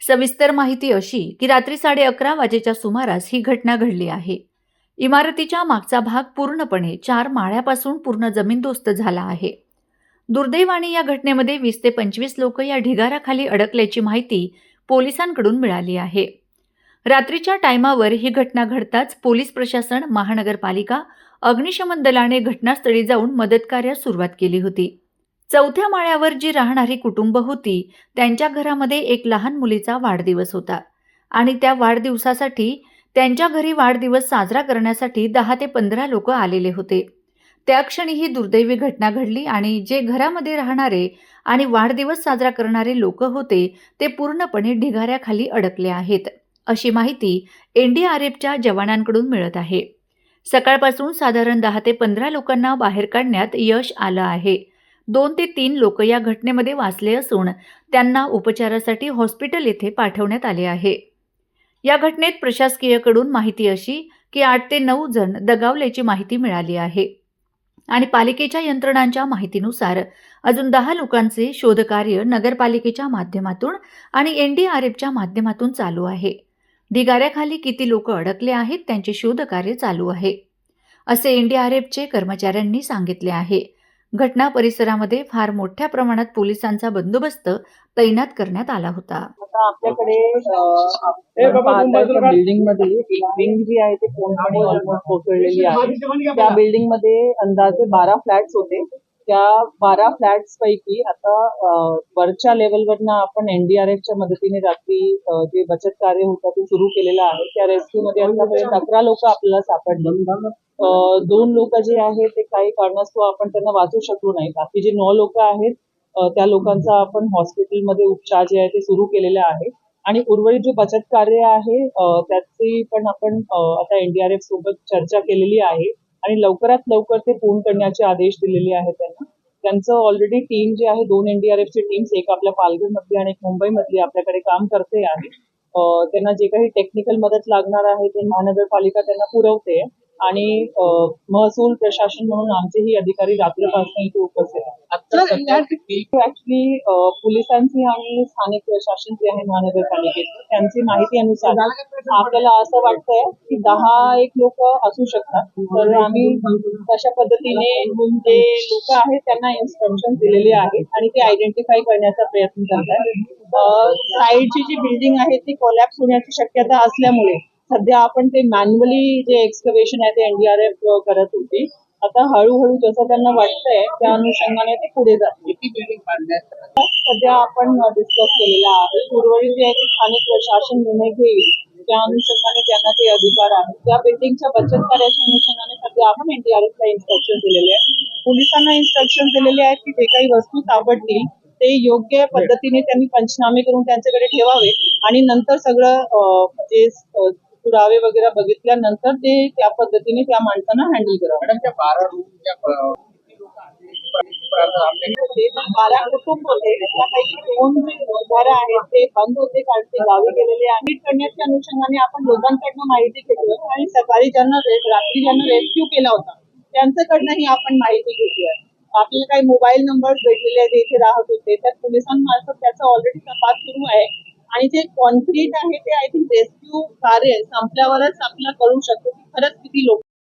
सविस्तर माहिती अशी की रात्री साडे अकरा वाजेच्या सुमारास ही घटना घडली आहे. इमारतीच्या मागचा भाग पूर्णपणे चार माळ्यापासून पूर्ण जमीनदोस्त झाला आहे. दुर्दैवाने या घटनेमध्ये वीस ते पंचवीस लोक या ढिगाराखाली अडकल्याची माहिती पोलिसांकडून मिळाली आहे. रात्रीच्या टायमावर ही घटना घडताच पोलीस प्रशासन महानगरपालिका अग्निशमन दलाने घटनास्थळी जाऊन मदतकार्यास सुरुवात केली होती. चौथ्या माळ्यावर जी राहणारी कुटुंब होती त्यांच्या घरामध्ये एक लहान मुलीचा वाढदिवस होता. आणि त्या वाढदिवसासाठी त्यांच्या घरी वाढदिवस साजरा करण्यासाठी दहा ते पंधरा लोक आलेले होते. त्या क्षणी ही दुर्दैवी घटना घडली आणि जे घरामध्ये राहणारे आणि वाढदिवस साजरा करणारे लोक होते ते पूर्णपणे ढिगाऱ्याखाली अडकले आहेत अशी माहिती एन डी आर एफच्या जवानांकडून मिळत आहे. सकाळपासून साधारण दहा ते पंधरा लोकांना बाहेर काढण्यात यश आलं आहे. दोन ते तीन लोक या घटनेमध्ये वाचले असून त्यांना उपचारासाठी हॉस्पिटल येथे पाठवण्यात आले आहे. या घटनेत प्रशासकीयकडून माहिती अशी की आठ ते नऊ जण दगावल्याची माहिती मिळाली आहे. आणि पालिकेच्या यंत्रणांच्या माहितीनुसार अजून दहा लोकांचे शोधकार्य नगरपालिकेच्या माध्यमातून आणि एन डी आर एफच्या माध्यमातून चालू आहे. ढिगाऱ्याखाली किती लोक अडकले आहेत त्यांचे शोधकार्य चालू आहे. असे एन डी आर एफचे कर्मचाऱ्यांनी सांगितले आहे. घटना परिसरामध्ये फार मोठ्या प्रमाणात पोलिसांचा बंदोबस्त तैनात करण्यात आला होता. आता आपल्याकडे बिल्डिंगमध्ये एक विंग जी आहे ती कोसळलेली आहे. त्या बिल्डिंगमध्ये अंदाजे बारा फ्लॅट्स होते. त्या बारा फ्लॅट्स पैकी आता वरच्या लेवलवरनं आपण एनडीआरएफच्या मदतीने रात्री जे बचत कार्य होतं ते सुरू केलेलं आहे. त्या रेस्क्यू मध्ये आतापर्यंत अकरा लोक आपल्याला सापडली. दोन लोक जे आहेत ते काही कारणास्तव आपण त्यांना वाचू शकलो नाही. बाकी जे नऊ लोक आहेत त्या लोकांचा आपण हॉस्पिटलमध्ये उपचार जे आहे ते सुरू केलेले आहे आणि उर्वरित जे बचत कार्य आहे त्याची पण आपण आता एनडीआरएफ सोबत चर्चा केलेली आहे. आणि लवकरात लवकर ते पूर्ण करण्याचे आदेश दिलेले आहेत त्यांना. त्यांचं ऑलरेडी टीम जे आहे दोन एनडीआरएफची टीम्स एक आपल्या पालघर मधली आणि एक मुंबई मधली आपल्याकडे काम करते आहे त्यांना जे काही टेक्निकल मदत लागणार आहे ते महानगरपालिका त्यांना पुरवते. आणि महसूल प्रशासन म्हणून आमचेही अधिकारी रात्रीपासून इथे उपस्थित आहेत. ऍक्च्युली पोलिसांची आणि स्थानिक प्रशासन जे आहे महानगरपालिकेचं त्यांची माहिती अनुसार आपल्याला असं वाटतंय की दहा एक लोक असू शकतात तर आम्ही तशा पद्धतीने जे लोक आहेत त्यांना इन्स्ट्रक्शन दिलेले आहेत आणि ते आयडेंटिफाय करण्याचा प्रयत्न करतात साईडची जी बिल्डिंग आहे ती कोलॅप्स होण्याची शक्यता असल्यामुळे सध्या आपण ते मॅन्युअली जे एक्सकवेशन आहे ते एनडीआरएफ करत होती आता हळूहळू जसं त्यांना वाटतंय त्या अनुषंगाने ते पुढे जातील. सध्या? आपण डिस्कस केलेला आहे. उर्वरित जे आहे ते स्थानिक प्रशासन निर्णय घेईल. त्या अनुषंगाने त्यांना ते अधिकार आहे. त्या बिल्डिंगच्या बचत कार्याच्या अनुषंगाने सध्या आपण एनडीआरएफ ला इन्स्ट्रक्शन दिलेले आहे. पोलिसांना इन्स्ट्रक्शन दिलेले आहेत की जे काही वस्तू सापडतील ते योग्य पद्धतीने त्यांनी पंचनामे करून त्यांच्याकडे ठेवावे आणि नंतर सगळं अं, जे अं, पुरावे वगैरे बघितल्यानंतर ते त्या पद्धतीने त्या माणसांना हँडल करावं. मॅडम त्या बारा रूमच्या बारा कुटुंब होते. त्यापैकी दोन जे घरं आहेत. ते बंद होते कारण ते गावी गेलेले नीट करण्याच्या अनुषंगाने आपण लोकांकडनं माहिती घेतोय आणि सकाळी ज्यांना रात्री ज्यांना रेस्क्यू केला होता त्यांच्याकडनंही आपण माहिती घेतोय आपल्याला काही मोबाईल नंबर भेटलेले आहेत इथे राहत होते. तर पोलिसांमार्फत त्याचा ऑलरेडी तपास सुरू आहे. आणि जे कॉन्क्रीट आहे ते आय थिंक रेस्क्यू कार्य संपल्यावरच आपल्याला कळू शकतो. की खरंच किती लोक